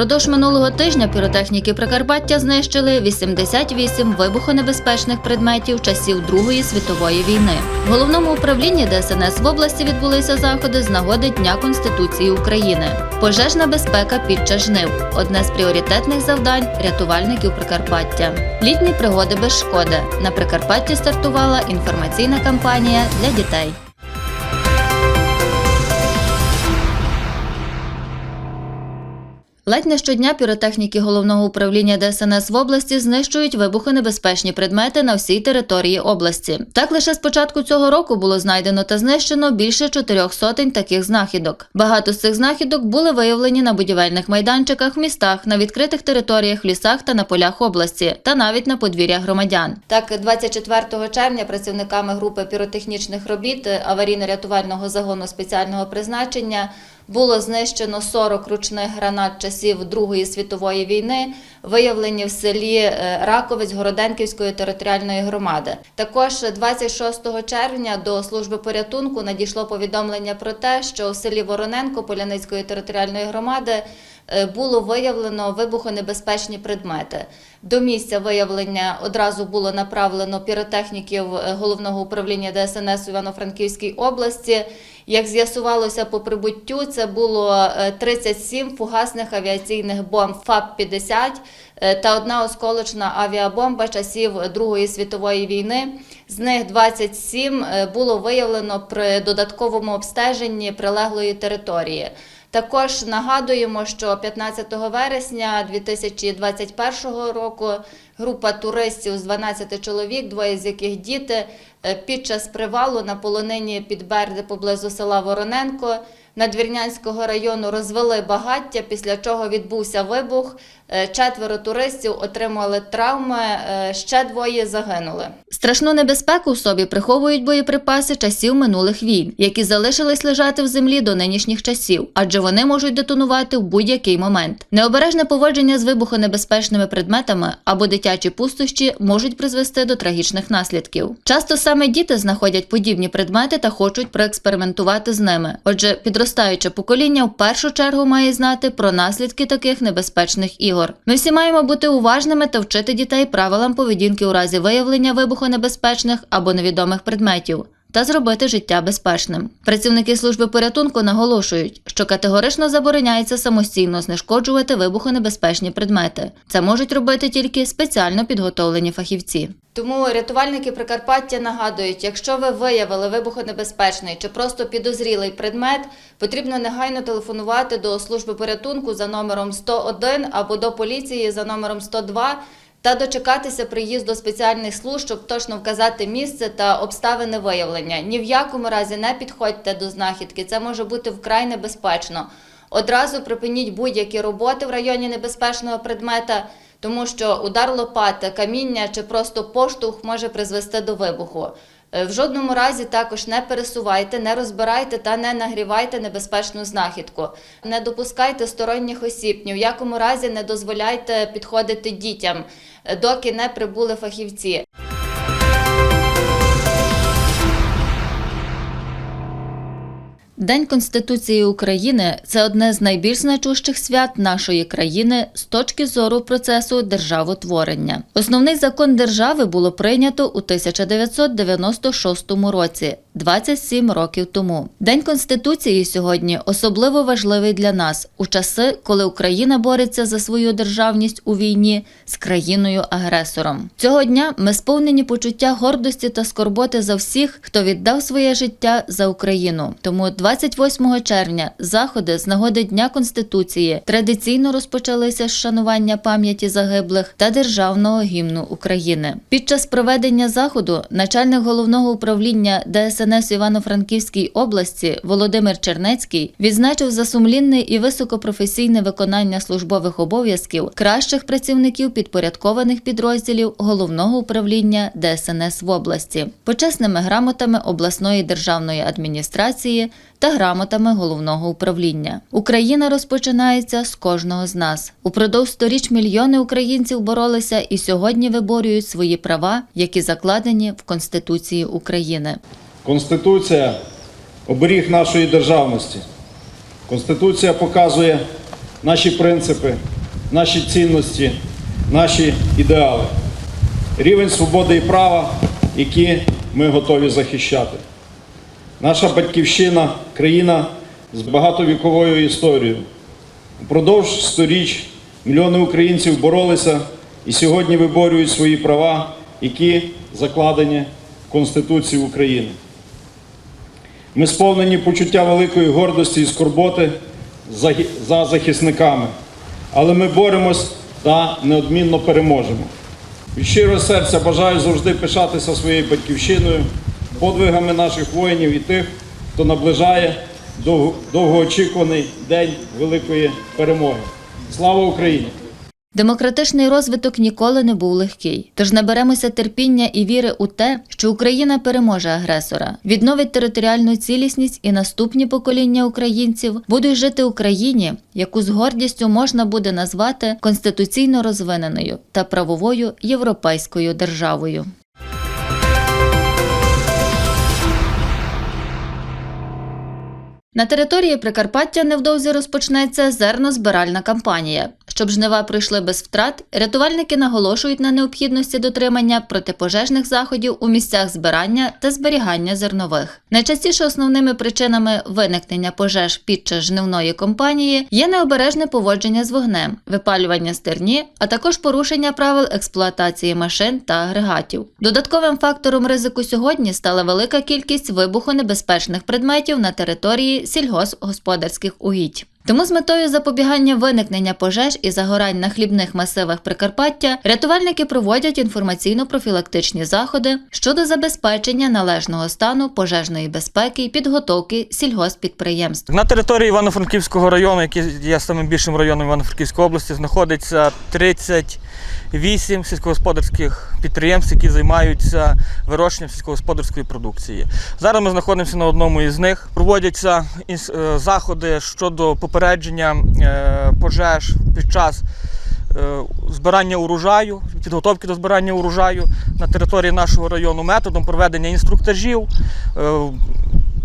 Упродовж минулого тижня піротехніки Прикарпаття знищили 88 вибухонебезпечних предметів часів Другої світової війни. В головному управлінні ДСНС в області відбулися заходи з нагоди Дня Конституції України. Пожежна безпека під час жнив одне з пріоритетних завдань рятувальників Прикарпаття. Літні пригоди без шкоди. На Прикарпатті стартувала інформаційна кампанія для дітей. Ледь не щодня піротехніки головного управління ДСНС в області знищують вибухонебезпечні предмети на всій території області. Так лише з початку цього року було знайдено та знищено більше чотирьох сотень таких знахідок. Багато з цих знахідок були виявлені на будівельних майданчиках, містах, на відкритих територіях, лісах та на полях області, та навіть на подвір'ях громадян. Так, 24 червня працівниками групи піротехнічних робіт аварійно-рятувального загону спеціального призначення було знищено 40 ручних гранат часів Другої світової війни, виявлені в селі е, Раковець Городенківської територіальної громади. Також 26 червня до служби порятунку надійшло повідомлення про те, що у селі Вороненко Поляницької територіальної громади було виявлено вибухонебезпечні предмети. До місця виявлення одразу було направлено піротехніків е, головного управління ДСНС у Івано-Франківській області. Як з'ясувалося по прибуттю, це було е, 37 фугасних авіаційних бомб ФАП-50 е, та одна осколочна авіабомба часів Другої світової війни. З них 27 е, було виявлено при додатковому обстеженні прилеглої території. Також нагадуємо, що 15 вересня 2021 року група туристів з 12 чоловік, двоє з яких діти, е, під час привалу на полонині Підберди поблизу села Вороненко Надвірнянського району розвели багаття, після чого відбувся вибух. Е, Четверо туристів отримали травми, е, ще двоє загинули. Страшну небезпеку в собі приховують боєприпаси часів минулих війн, які залишились лежати в землі до нинішніх часів, адже вони можуть детонувати в будь-який момент. Необережне поводження з вибухонебезпечними предметами або дитячі пустощі можуть призвести до трагічних наслідків. Часто саме діти знаходять подібні предмети та хочуть проекспериментувати з ними. Отже, підростаюче покоління в першу чергу має знати про наслідки таких небезпечних ігор. Ми всі маємо бути уважними та вчити дітей правилам поведінки у разі виявлення вибухонебезпечних або невідомих предметів. Та зробити життя безпечним. Працівники служби порятунку наголошують, що категорично забороняється самостійно знешкоджувати вибухонебезпечні предмети. Це можуть робити тільки спеціально підготовлені фахівці. Тому рятувальники Прикарпаття нагадують, якщо ви виявили вибухонебезпечний чи просто підозрілий предмет, потрібно негайно телефонувати до служби порятунку за номером 101 або до поліції за номером 102 та дочекатися приїзду спеціальних служб, щоб точно вказати місце та обставини виявлення. Ні в якому разі не підходьте до знахідки, це може бути вкрай небезпечно. Одразу припиніть будь-які роботи в районі небезпечного предмета, тому що удар лопати, каміння чи просто поштовх може призвести до вибуху. Е, В жодному разі також не пересувайте, не розбирайте та не нагрівайте небезпечну знахідку. Не допускайте сторонніх осіб, ні в якому разі не дозволяйте підходити дітям, е, доки не прибули фахівці. День Конституції України це одне з найбільш значущих свят нашої країни з точки зору процесу державотворення. Основний закон держави було прийнято у 1996 році, 27 років тому. День Конституції сьогодні особливо важливий для нас у часи, коли Україна бореться за свою державність у війні з країною-агресором. Цього дня ми сповнені почуття гордості та скорботи за всіх, хто віддав своє життя за Україну. Тому 28 червня заходи з нагоди Дня Конституції традиційно розпочалися з шанування пам'яті загиблих та державного гімну України. Під час проведення заходу начальник головного управління ДСНС Івано-Франківській області Володимир Чернецький відзначив за сумлінне і високопрофесійне виконання службових обов'язків кращих працівників підпорядкованих підрозділів головного управління ДСНС в області, почесними грамотами обласної державної адміністрації та грамотами головного управління. Україна розпочинається з кожного з нас. Упродовж сторіч мільйони українців боролися і сьогодні виборюють свої права, які закладені в Конституції України. Конституція оберіг нашої державності. Конституція показує наші принципи, наші цінності, наші ідеали, рівень свободи і права, які ми готові захищати. Наша батьківщина країна з багатовіковою історією. Упродовж сторіч мільйони українців боролися і сьогодні виборюють свої права, які закладені в Конституції України. Ми сповнені почуття великої гордості і скорботи за за захисниками, але ми боремось та неодмінно переможемо. Від щирого серця бажаю завжди пишатися своєю батьківщиною, подвигами наших воїнів і тих, хто наближає дов- довгоочікуваний день великої перемоги. Слава Україні! Демократичний розвиток ніколи не був легкий. Тож наберемося терпіння і віри у те, що Україна переможе агресора, відновить територіальну цілісність і наступні покоління українців будуть жити у країні, яку з гордістю можна буде назвати конституційно розвиненою та правовою європейською державою. На території Прикарпаття невдовзі розпочнеться зернозбиральна кампанія. Щоб жнива пройшли без втрат, рятувальники наголошують на необхідності дотримання протипожежних заходів у місцях збирання та зберігання зернових. Найчастіше основними причинами виникнення пожеж під час жнивної кампанії є необережне поводження з вогнем, випалювання стерні, а також порушення правил експлуатації машин та агрегатів. Додатковим фактором ризику сьогодні стала велика кількість вибухонебезпечних предметів на території сільгоспгосподарських угідь. Тому з метою запобігання виникнення пожеж і загорань на хлібних масивах Прикарпаття рятувальники проводять інформаційно-профілактичні заходи щодо забезпечення належного стану пожежної безпеки і підготовки сільгоспідприємств. На території Івано-Франківського району, який є самим більшим районом Івано-Франківської області, знаходиться 38 сільськогосподарських підприємств, які займаються вирощенням сільськогосподарської продукції. Зараз ми знаходимося на одному із них. Проводяться е, заходи щодо попередження е, пожеж під час е, збирання урожаю, підготовки до збирання урожаю на території нашого району методом проведення інструктажів.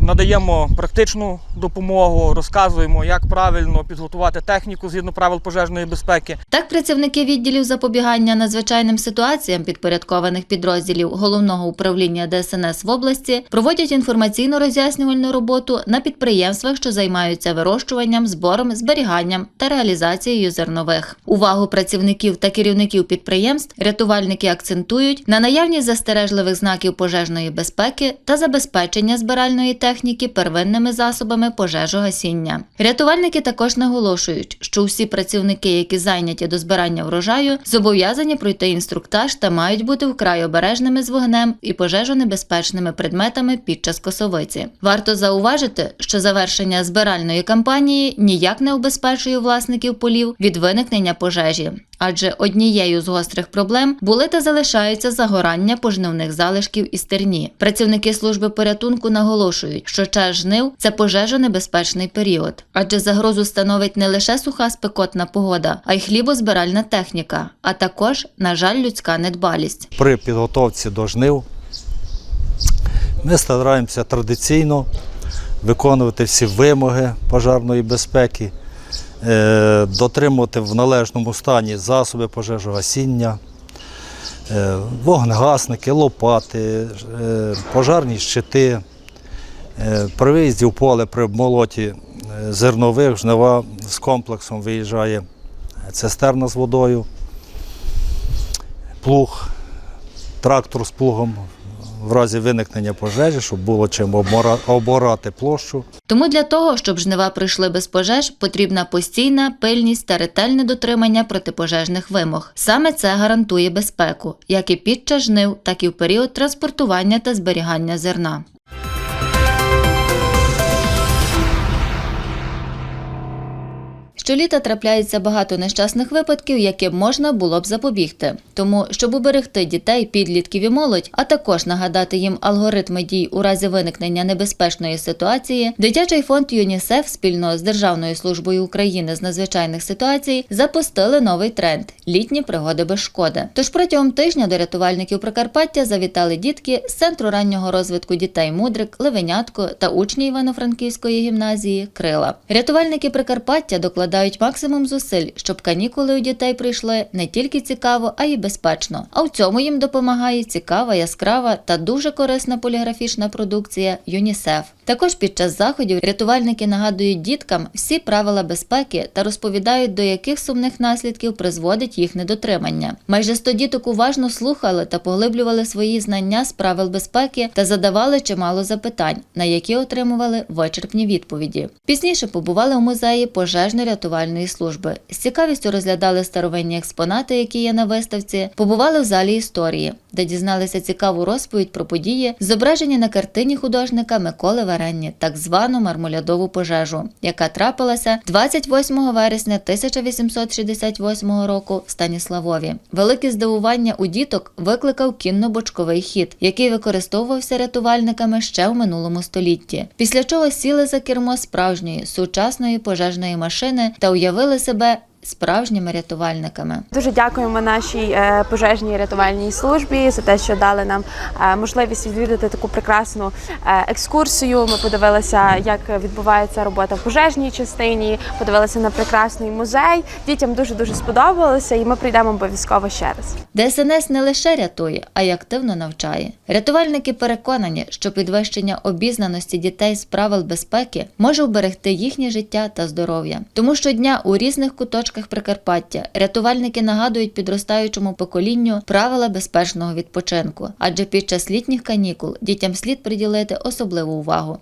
Надаємо практичну допомогу, розказуємо, як правильно підготувати техніку згідно правил пожежної безпеки. Так, працівники відділів запобігання надзвичайним ситуаціям підпорядкованих підрозділів головного управління ДСНС в області проводять інформаційно-роз'яснювальну роботу на підприємствах, що займаються вирощуванням, збором, зберіганням та реалізацією зернових. Увагу працівників та керівників підприємств рятувальники акцентують на наявність застережливих знаків пожежної безпеки та забезпечення збиральної техніки первинними засобами пожежогасіння. Рятувальники також наголошують, що усі працівники, які зайняті до збирання врожаю, зобов'язані пройти інструктаж та мають бути вкрай обережними з вогнем і пожежонебезпечними предметами під час косовиці. Варто зауважити, що завершення збиральної кампанії ніяк не убезпечує власників полів від виникнення пожежі. Адже однією з гострих проблем були та залишаються загорання пожнивних залишків і стерні. Працівники служби порятунку наголошують, що час жнив це пожежонебезпечний період, адже загрозу становить не лише суха спекотна погода, а й хлібозбиральна техніка, а також, на жаль, людська недбалість. при підготовці до жнив ми стараємося традиційно виконувати всі вимоги пожежної безпеки, е, дотримувати в належному стані засоби пожежогасіння, е, вогнегасники, лопати, е, пожарні щити. Е, При виїзді в поле при молоті е, зернових жнива з комплексом виїжджає цистерна з водою, плуг, трактор з плугом в разі виникнення пожежі, щоб було чим оборати площу. Тому для того, щоб жнива пройшли без пожеж, потрібна постійна пильність та ретельне дотримання протипожежних вимог. Саме це гарантує безпеку, як і під час жнив, так і в період транспортування та зберігання зерна. Щоліта трапляється багато нещасних випадків, яким можна було б запобігти. Тому, щоб уберегти дітей, підлітків і молодь, а також нагадати їм алгоритми дій у разі виникнення небезпечної ситуації, дитячий фонд ЮНІСЕФ спільно з Державною службою України з надзвичайних ситуацій запустили новий тренд літні пригоди без шкоди. Тож протягом тижня до рятувальників Прикарпаття завітали дітки з центру раннього розвитку дітей Мудрик, Левенятко та учні Івано-Франківської гімназії Крила. Рятувальники Прикарпаття докладають максимум зусиль, щоб канікули у дітей прийшли не тільки цікаво, а й безпечно. А в цьому їм допомагає цікава, яскрава та дуже корисна поліграфічна продукція ЮНІСЕФ. Також під час заходів рятувальники нагадують діткам всі правила безпеки та розповідають, до яких сумних наслідків призводить їх недотримання. Майже 100 діток уважно слухали та поглиблювали свої знання з правил безпеки та задавали чимало запитань, на які отримували вичерпні відповіді. Пізніше побували у музеї пожежно-рятувальної служби. З цікавістю розглядали старовинні експонати, які є на виставці. Побували в залі історії, де дізналися цікаву розповідь про події, зображені на картині художника Миколи Варенні, так звану мармолядову пожежу, яка трапилася 28 вересня 1868 року в Станіславові. Велике здивування у діток викликав кінно-бочковий хід, який використовувався рятувальниками ще в минулому столітті. Після чого сіли за кермо справжньої сучасної пожежної машини та уявили себе справжніми рятувальниками. Дуже дякуємо нашій е, пожежній рятувальній службі за те, що дали нам е, можливість відвідати таку прекрасну е, екскурсію. Ми подивилися, як відбувається робота в пожежній частині, подивилися на прекрасний музей. Дітям дуже дуже сподобалося, і ми прийдемо обов'язково ще раз. ДСНС не лише рятує, а й активно навчає. Рятувальники переконані, що підвищення обізнаності дітей з правил безпеки може вберегти їхнє життя та здоров'я. Тому щодня у різних куточках Прикарпаття рятувальники нагадують підростаючому поколінню правила безпечного відпочинку, адже під час літніх канікул дітям слід приділити особливу увагу.